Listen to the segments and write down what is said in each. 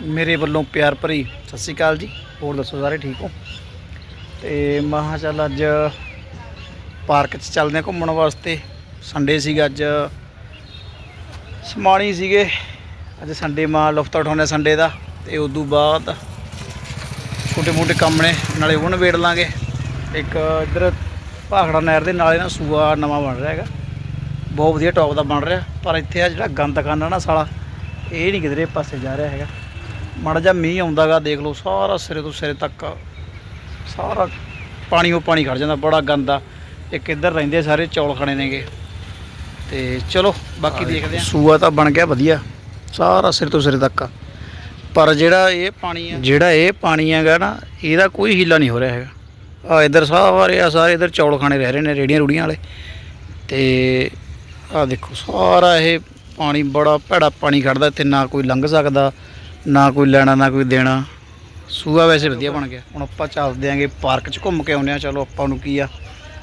ਮੇਰੇ ਵੱਲੋਂ ਪਿਆਰ ਭਰੀ ਸਤਿ ਸ਼੍ਰੀ ਅਕਾਲ ਜੀ। ਹੋਰ ਦੱਸੋ ਸਾਰੇ ਠੀਕ ਹੋ? ਤੇ ਮਹਾ ਚੱਲ ਅੱਜ ਪਾਰਕ 'ਚ ਚੱਲਦੇ ਹਾਂ ਘੁੰਮਣ ਵਾਸਤੇ। ਸੰਡੇ ਸੀਗਾ ਅੱਜ। ਸਮਾਣੀ ਸੀਗੇ। ਅੱਜ ਸੰਡੇ ਮਾਂ ਲੁਫਤ ਉਠਾਉਂਦੇ ਸੰਡੇ ਦਾ। ਤੇ ਤੋਂ ਬਾਅਦ ਛੋਟੇ ਮੋਟੇ ਕੰਮ ਨੇ, ਨਾਲੇ ਉਹ ਨਿਬੇੜ ਲਾਂਗੇ। ਇੱਕ ਇੱਧਰ ਭਾਖੜਾ ਨਹਿਰ ਦੇ ਨਾਲੇ ਨਾ ਸੂਆ ਨਵਾਂ ਬਣ ਰਿਹਾ ਹੈਗਾ। ਬਹੁਤ ਵਧੀਆ ਟੌਪ ਦਾ ਬਣ ਰਿਹਾ। ਪਰ ਇੱਥੇ ਆ ਜਿਹੜਾ ਗੰਦ ਖਾਨਾ ਨਾ ਸਾਲਾ, ਇਹ ਨਹੀਂ ਕਿਧਰੇ ਪਾਸੇ ਜਾ ਰਿਹਾ ਹੈਗਾ। ਮਾੜਾ ਜਿਹਾ ਮੀਂਹ ਆਉਂਦਾਗਾ ਦੇਖ ਲਓ ਸਾਰਾ ਸਿਰੇ ਤੋਂ ਸਿਰੇ ਤੱਕ ਸਾਰਾ ਪਾਣੀ ਉਹ ਪਾਣੀ ਖੜ ਜਾਂਦਾ ਬੜਾ ਗੰਦਾ। ਇੱਕ ਇੱਧਰ ਰਹਿੰਦੇ ਸਾਰੇ ਚੌਲ ਖਾਣੇ ਨੇਗੇ। ਤੇ ਚਲੋ ਬਾਕੀ ਦੇਖਦੇ ਆ ਸੂਆ ਤਾਂ ਬਣ ਗਿਆ ਵਧੀਆ ਸਾਰਾ ਸਿਰ ਤੋਂ ਸਿਰੇ ਤੱਕ। ਪਰ ਜਿਹੜਾ ਇਹ ਪਾਣੀ ਆ। ਜਿਹੜਾ ਇਹ ਪਾਣੀ ਹੈਗਾ ਨਾ ਇਹਦਾ ਕੋਈ ਹੀਲਾ ਨਹੀਂ ਹੋ ਰਿਹਾ ਹੈਗਾ। ਆ ਇੱਧਰ ਸਾਰੇ ਆ ਸਾਰੇ ਇੱਧਰ ਚੌਲ ਖਾਣੇ ਰਹਿ ਰਹੇ ਨੇ ਰੇੜੀਆਂ ਰੂੜੀਆਂ ਵਾਲੇ। ਤੇ ਆ ਦੇਖੋ ਸਾਰਾ ਇਹ ਪਾਣੀ ਬੜਾ ਭੈੜਾ ਪਾਣੀ ਖੜਦਾ ਇੱਥੇ ਨਾ ਕੋਈ ਲੰਘ ਸਕਦਾ। ਨਾ ਕੋਈ ਲੈਣਾ, ਨਾ ਕੋਈ ਦੇਣਾ। ਸੂਆ ਵੈਸੇ ਵਧੀਆ ਬਣ ਗਿਆ। ਹੁਣ ਆਪਾਂ ਚੱਲਦੇ ਆਂਗੇ ਪਾਰਕ 'ਚ ਘੁੰਮ ਕੇ ਆਉਂਦੇ ਆ। ਚਲੋ ਆਪਾਂ ਨੂੰ ਕੀ ਆ,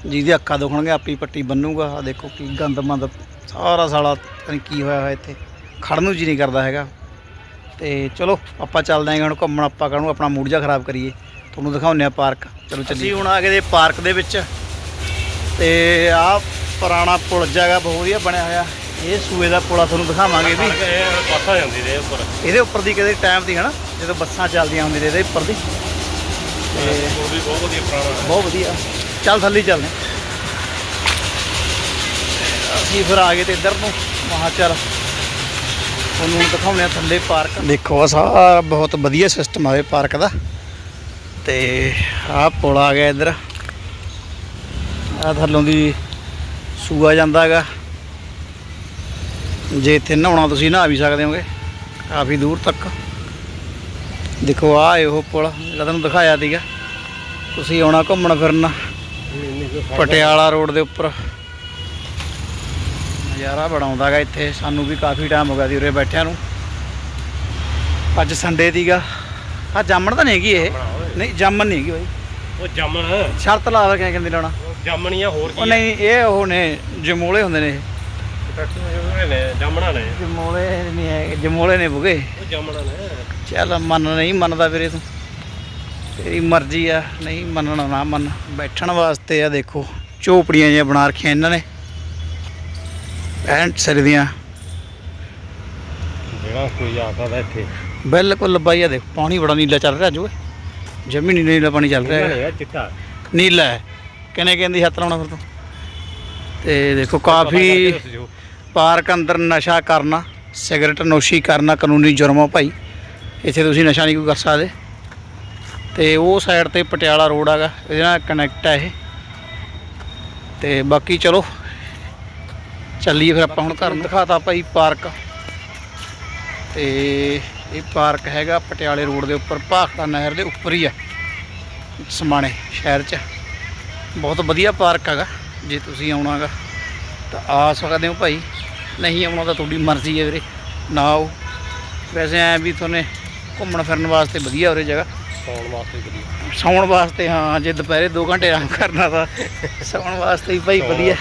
ਜਿਹਦੀ ਅੱਖਾਂ ਦੁਖਣਗੇ, ਆਪੀ ਪੱਟੀ ਬੰਨੂਗਾ। ਆ ਦੇਖੋ ਕੀ ਗੰਦ ਮੰਦ ਸਾਰਾ ਸਾਲਾ ਕੀ ਹੋਇਆ ਹੋਇਆ ਇੱਥੇ। ਖੜਨ ਨੂੰ ਜੀ ਨਹੀਂ ਕਰਦਾ ਹੈਗਾ। ਤੇ ਚਲੋ ਆਪਾਂ ਚੱਲਦੇ ਆਂਗੇ, ਹੁਣ ਘੁੰਮਣ ਆਪਾਂ ਕਾਹਨੂੰ, ਆਪਣਾ ਮੂਡ ਜਿਹਾ ਖਰਾਬ ਕਰੀਏ। ਤੁਹਾਨੂੰ ਦਿਖਾਉਂਦੇ ਆ ਪਾਰਕ। ਚਲੋ ਚੱਲੀਏ। ਹੁਣ ਆ ਗਏ ਦੇ ਪਾਰਕ ਦੇ ਵਿੱਚ। ਤੇ ਆ ਪੁਰਾਣਾ ਪੁਲ ਜਗਾ ਬਹੁਤ ਵਧੀਆ ਬਣਿਆ ਹੋਇਆ। ਇਹ ਸੂਏ ਦਾ ਪੁਲਾ ਤੁਹਾਨੂੰ ਦਿਖਾਵਾਂਗੇ ਵੀ। ਆ ਜਾਂਦੀ ਦੇ ਉੱਪਰ। ਇਹਦੇ ਉੱਪਰ ਦੀ ਕਦੇ ਟਾਈਮ ਦੀ ਹਨਾ? ਜਦੋਂ ਬੱਸਾਂ ਚੱਲਦੀਆਂ ਹੁੰਦੀਆਂ ਨੇ ਇਹਦੇ ਉੱਪਰ ਦੀ। ਤੇ ਬਹੁਤ ਵਧੀਆ ਪੁਰਾਣਾ ਬਹੁਤ ਵਧੀਆ। ਚੱਲ ਥੱਲੇ ਹੀ। ਚੱਲਦੇ ਅਸੀਂ ਫਿਰ ਆ ਗਏ ਤੇ ਇੱਧਰ ਨੂੰ। ਮਹਾ ਚੱਲ। ਤੁਹਾਨੂੰ ਦਿਖਾਉਂਦੇ ਆ ਥੱਲੇ ਪਾਰਕ ਦੇਖੋ ਆ ਸਾਰਾ ਬਹੁਤ ਵਧੀਆ ਸਿਸਟਮ ਆਵੇ ਪਾਰਕ ਦਾ। ਤੇ ਆਹ ਪੁਲ ਆ ਗਿਆ ਇੱਧਰ। ਆ ਥੱਲੋਂ ਦੀ ਸੂਆ ਜਾਂਦਾ ਹੈਗਾ। ਜੇ ਇੱਥੇ ਨਹਾਉਣਾ ਤੁਸੀਂ ਨਹਾ ਵੀ ਸਕਦੇ ਹੋਗੇ ਕਾਫੀ ਦੂਰ ਤੱਕ। ਦੇਖੋ ਆਹ ਇਹ ਪੁਲ ਜਿਹੜਾ ਤੁਹਾਨੂੰ ਦਿਖਾਇਆ ਸੀਗਾ। ਤੁਸੀਂ ਆਉਣਾ ਘੁੰਮਣ ਫਿਰਨ ਪਟਿਆਲਾ ਰੋਡ ਦੇ ਉੱਪਰ। ਨਜ਼ਾਰਾ ਬੜਾ ਆਉਂਦਾ ਗਾ ਇੱਥੇ ਸਾਨੂੰ ਵੀ ਕਾਫੀ ਟਾਈਮ ਹੋ ਗਿਆ ਸੀ ਉਰੇ ਬੈਠਿਆਂ ਨੂੰ। ਅੱਜ ਸੰਡੇ ਦੀਗਾ ਆ ਜਾਮਣ ਤਾਂ ਨਹੀਂ ਹੈਗੀ ਇਹ। ਨਹੀਂ ਜਾਮਣ ਨਹੀਂ ਹੈਗੀ ਬਾਈ। ਉਹ ਜਾਮਣ। ਸ਼ਰਤ ਲਾ ਕਿਆ ਕਹਿੰਦੇ ਲਾਉਣਾ ਜਾਮਣੀਆਂ ਹੋਰ ਕੀ ਨਹੀਂ ਇਹ ਉਹ ਨੇ ਜਮੋਲੇ ਹੁੰਦੇ ਨੇ ਇਹ। ਇਹ ਨੇ ਜਾਮਣਾ ਨੇ ਜਮੋਲੇ ਨਹੀਂ ਹੈ ਜਮੋਲੇ ਨੇ ਬੁਗੇ ਉਹ ਜਾਮਣਾ ਨੇ ਚੱਲ ਮੰਨ ਨਹੀਂ ਮੰਨਦਾ ਵੀਰੇ ਤੂੰ ਤੇਰੀ ਮਰਜ਼ੀ ਆ ਨਹੀਂ ਮੰਨਣਾ ਨਾ ਮੰਨ ਬੈਠਣ ਵਾਸਤੇ ਆ ਦੇਖੋ ਝੋਪੜੀਆਂ ਜਿਹੀਆਂ ਬਣਾ ਰੱਖੀਆਂ ਇਹਨਾਂ ਨੇ ਐਂਡ ਸਿਰ ਜਿਹੜਾ ਕੋਈ ਆਉਂਦਾ ਇੱਥੇ ਬਿਲਕੁਲ ਬਾਈ ਆ ਦੇਖ ਪਾਣੀ ਬੜਾ ਨੀਲਾ ਚੱਲ ਰਿਹਾ ਜੋ ਜਮੀ ਨੀ ਨੀਲਾ ਪਾਣੀ ਚੱਲ ਰਿਹਾ ਹੈ ਚਿੱਟਾ ਨੀਲਾ ਹੈ ਕਿਨੇ ਕਹਿੰਦੀ ਹੱਥ ਲਾਉਣਾ ਫਿਰ ਤੂੰ ਤੇ ਦੇਖੋ, ਕਾਫੀ ਪਾਰਕ ਅੰਦਰ ਨਸ਼ਾ ਕਰਨਾ, ਸਿਗਰਟ ਨੋਸ਼ੀ ਕਰਨਾ ਕਾਨੂੰਨੀ ਜੁਰਮ ਆ ਭਾਈ। ਇੱਥੇ ਤੁਸੀਂ ਨਸ਼ਾ ਨਹੀਂ ਕੋਈ ਕਰ ਸਕਦੇ। ਤੇ ਉਹ ਸਾਈਡ ਤੇ ਪਟਿਆਲਾ ਰੋਡ ਹੈਗਾ, ਇਹਦੇ ਨਾਲ ਕਨੈਕਟ ਹੈ ਇਹ। ਤੇ ਬਾਕੀ ਚਲੋ, ਚੱਲੀਏ ਫਿਰ ਆਪਾਂ ਹੁਣ ਘਰ ਨੂੰ। ਦਿਖਾਤਾ ਭਾਈ ਪਾਰਕ। ਤੇ ਇਹ ਪਾਰਕ ਹੈਗਾ ਪਟਿਆਲੇ ਰੋਡ ਦੇ ਉੱਪਰ, ਭਾਖੜਾ ਨਹਿਰ ਦੇ ਉੱਪਰ ਹੀ ਆ ਸਮਾਣੇ ਸ਼ਹਿਰ 'ਚ। ਬਹੁਤ ਵਧੀਆ ਪਾਰਕ ਹੈਗਾ, ਜੇ ਤੁਸੀਂ ਆਉਣਾਗਾ ਤਾਂ ਆ ਸਕਦੇ ਹੋ ਭਾਈ। ਨਹੀਂ ਆਉਣਾ ਤਾਂ ਤੁਹਾਡੀ ਮਰਜ਼ੀ ਹੈ ਵੀਰੇ। ਨਾ ਆਓ। ਵੈਸੇ ਐ ਵੀ ਤੁਹਾਨੂੰ ਘੁੰਮਣ ਫਿਰਨ ਵਾਸਤੇ ਵਧੀਆ ਉਰੇ ਜਗ੍ਹਾ। ਸੌਣ ਵਾਸਤੇ ਵਧੀਆ। ਸੌਣ ਵਾਸਤੇ ਹਾਂ ਜੇ ਦੁਪਹਿਰੇ 2 ਘੰਟੇ ਆਰਾਮ ਕਰਨਾ ਤਾਂ ਸੌਣ ਵਾਸਤੇ ਹੀ ਭਾਈ ਵਧੀਆ।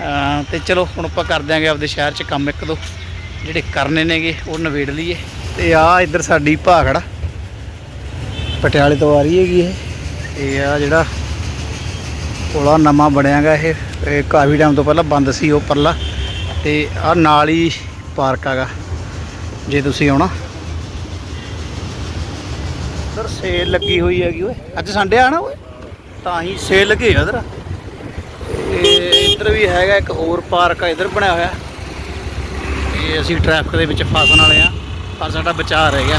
ਹਾਂ, ਤੇ ਚਲੋ ਹੁਣ ਆਪਾਂ ਕਰ ਦਿਆਂਗੇ ਆਪਦੇ ਸ਼ਹਿਰ 'ਚ ਕੰਮ ਇੱਕ ਦੋ। ਜਿਹੜੇ ਕਰਨੇ ਨੇਗੇ ਉਹ ਨਿਬੇੜ ਲਈਏ। ਤੇ ਆ ਇੱਧਰ ਸਾਡੀ ਭਾਖੜਾ। ਪਟਿਆਲੇ ਤੋਂ ਆ ਰਹੀ ਹੈਗੀ ਇਹ। ਇਹ ਆ ਜਿਹੜਾ ਪੁਲਾ ਨਵਾਂ ਬਣਿਆਗਾ ਇਹ। ਕਾਫੀ ਟਾਈਮ ਤੋਂ ਪਹਿਲਾਂ ਬੰਦ ਸੀ ਉਹ ਪਰਲਾ। ਤੇ ਆ ਨਾਲ ਹੀ ਪਾਰਕ ਹੈਗਾ ਜੇ ਤੁਸੀਂ ਆਉਣਾ। ਉਧਰ ਸੇਲ ਲੱਗੀ ਹੋਈ ਹੈਗੀ ਓਏ। ਅੱਜ ਸੰਡੇ ਆ ਨਾ ਓਏ? ਤਾਂ ਹੀ ਸੇਲ ਲੱਗੀ ਹੋਈ ਉਧਰ ਤੇ ਇੱਧਰ ਵੀ ਹੈਗਾ ਇੱਕ ਹੋਰ ਪਾਰਕ ਆ ਇੱਧਰ ਬਣਿਆ ਹੋਇਆ। ਇਹ ਅਸੀਂ ਟ੍ਰੈਫਿਕ ਦੇ ਵਿੱਚ ਫਸਣ ਵਾਲੇ ਆ ਪਰ ਸਾਡਾ ਬਚਾਅ ਰਹਿ ਗਿਆ।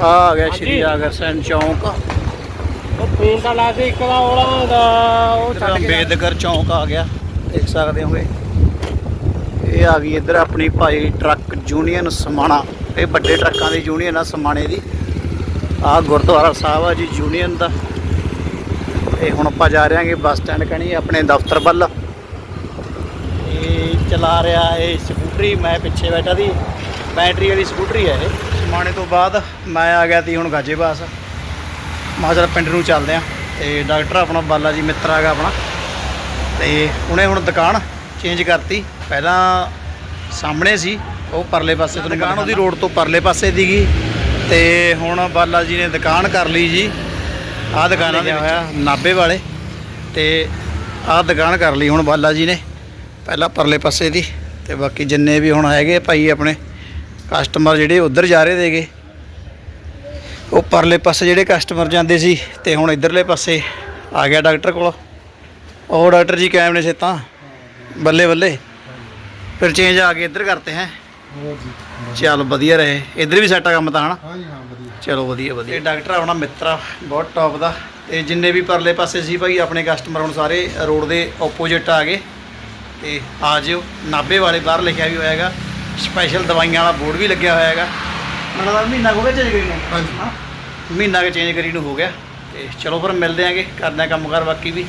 ਆ ਆ ਗਿਆ ਸ਼੍ਰੀ ਆਗਰਸੈਨ ਚੌਂਕ। ਉਹ ਫੋਨ ਤਾਂ ਲਾ ਕੇ ਇੱਕ ਦਾ ਉਹਲਾ ਦਾ ਉਹ ਇੱਧਰ ਛੱਡ ਕੇ ਅੰਬੇਦਕਰ ਚੌਂਕ ਆ ਗਿਆ ਦੇਖ ਸਕਦੇ ਹੋਗੇ। ਇਹ ਆ ਗਈ ਇੱਧਰ ਆਪਣੀ ਭਾਈ ਟਰੱਕ ਯੂਨੀਅਨ ਸਮਾਣਾ ਇਹ ਵੱਡੇ ਟਰੱਕਾਂ ਦੀ ਯੂਨੀਅਨ ਆ ਸਮਾਣੇ ਦੀ। ਆ ਗੁਰਦੁਆਰਾ ਸਾਹਿਬ ਆ ਜੀ ਯੂਨੀਅਨ ਦਾ। ਤੇ ਹੁਣ ਆਪਾਂ ਜਾ ਰਹੇ ਹਾਂਗੇ ਬੱਸ ਸਟੈਂਡ ਕਣੀ ਆਪਣੇ ਦਫ਼ਤਰ ਵੱਲ। ਇਹ ਚਲਾ ਰਿਹਾ ਇਹ ਸਕੂਟਰੀ ਮੈਂ ਪਿੱਛੇ ਬੈਠਾ ਦੀ ਬੈਟਰੀ ਵਾਲੀ ਸਕੂਟਰੀ ਹੈ ਇਹ। ਸਮਾਣੇ ਤੋਂ ਬਾਅਦ ਮੈਂ ਆ ਗਿਆ ਤੀ ਹੁਣ ਗਾਜੇਬਾਸ। ਮੈਂ ਕਿਹਾ ਚੱਲ ਪਿੰਡ ਨੂੰ ਚੱਲਦੇ ਆ ਤੇ ਡਾਕਟਰ ਆਪਣਾ ਬਾਲਾ ਜੀ ਮਿੱਤਰ ਹੈਗਾ ਆਪਣਾ। ਤੇ ਉਹਨੇ ਹੁਣ ਦੁਕਾਨ ਚੇਂਜ ਕਰਤੀ। ਪਹਿਲਾਂ ਸਾਹਮਣੇ ਸੀ ਉਹ ਪਰਲੇ ਪਾਸੇ ਤੋਂ ਦੁਕਾਨ ਉਹਦੀ ਰੋਡ ਤੋਂ ਪਰਲੇ ਪਾਸੇ ਦੀਗੀ ਤੇ ਹੁਣ ਬਾਲਾ ਜੀ ਨੇ ਦੁਕਾਨ ਕਰ ਲਈ ਜੀ। ਆਹ ਦੁਕਾਨਾਂ ਦੇ ਹੋਇਆ ਨਾਬੇ ਵਾਲੇ। ਤੇ ਆਹ ਦੁਕਾਨ ਕਰ ਲਈ ਹੁਣ ਬਾਲਾ ਜੀ ਨੇ। ਪਹਿਲਾਂ ਪਰਲੇ ਪਾਸੇ ਦੀ। ਤੇ ਬਾਕੀ ਜਿੰਨੇ ਵੀ ਹੁਣ ਹੈਗੇ ਭਾਈ ਆਪਣੇ ਕਸਟਮਰ ਜਿਹੜੇ ਉਧਰ ਜਾ ਰਹੇ ਦੇਗੇ ਉਹ ਪਰਲੇ ਪਾਸੇ ਜਿਹੜੇ ਕਸਟਮਰ ਜਾਂਦੇ ਸੀ ਤੇ ਹੁਣ ਇਧਰਲੇ ਪਾਸੇ ਆ ਗਿਆ ਡਾਕਟਰ ਕੋਲ। ਉਹ ਡਾਕਟਰ ਜੀ ਕਾਇਮ ਨੇ ਸੇਤਾਂ ਬੱਲੇ ਬੱਲੇ। ਫਿਰ ਚੇਂਜ ਆ ਕੇ ਇੱਧਰ ਕਰਤੇ ਹੈ। ਚੱਲ ਵਧੀਆ ਰਹੇ। ਇੱਧਰ ਵੀ ਸੈੱਟ ਆ ਕੰਮ ਤਾਂ ਹਨਾ? ਹਾਂ ਜੀ ਹਾਂ ਵਧੀਆ। ਚਲੋ ਵਧੀਆ ਵਧੀਆ। ਇਹ ਡਾਕਟਰ ਆਪਣਾ ਮਿੱਤਰਾ ਬਹੁਤ ਟੌਪ ਦਾ। ਤੇ ਜਿੰਨੇ ਵੀ ਪਰਲੇ ਪਾਸੇ ਸੀ ਭਾਈ ਆਪਣੇ ਕਸਟਮਰ ਹੁਣ ਸਾਰੇ ਰੋਡ ਦੇ ਆਪੋਜ਼ਿਟ ਆ ਗਏ। ਤੇ ਆ ਜਿਓ। ਨਾਬੇ ਵਾਲੇ ਬਾਹਰ ਲਿਖਿਆ ਵੀ ਹੋਇਆ ਹੈਗਾ। ਸਪੈਸ਼ਲ ਦਵਾਈਆਂ ਵਾਲਾ ਬੋਰਡ ਵੀ ਲੱਗਿਆ ਹੋਇਆ ਹੈਗਾ। ਲੱਗਦਾ ਮਹੀਨਾ ਹੋ ਗਿਆ ਚੇਂਜ ਕਰੀ ਨੂੰ ਹਾਂਜੀ। ਹਾਂ। ਮਹੀਨਾ ਕੇ ਚੇਂਜ ਕਰੀ ਨੂੰ ਹੋ ਗਿਆ ਤੇ ਚਲੋ ਫਿਰ ਮਿਲਦੇ ਆਂਗੇ ਕਰਦੇ ਆਂ ਕੰਮ ਕਰ ਬਾਕੀ ਵੀ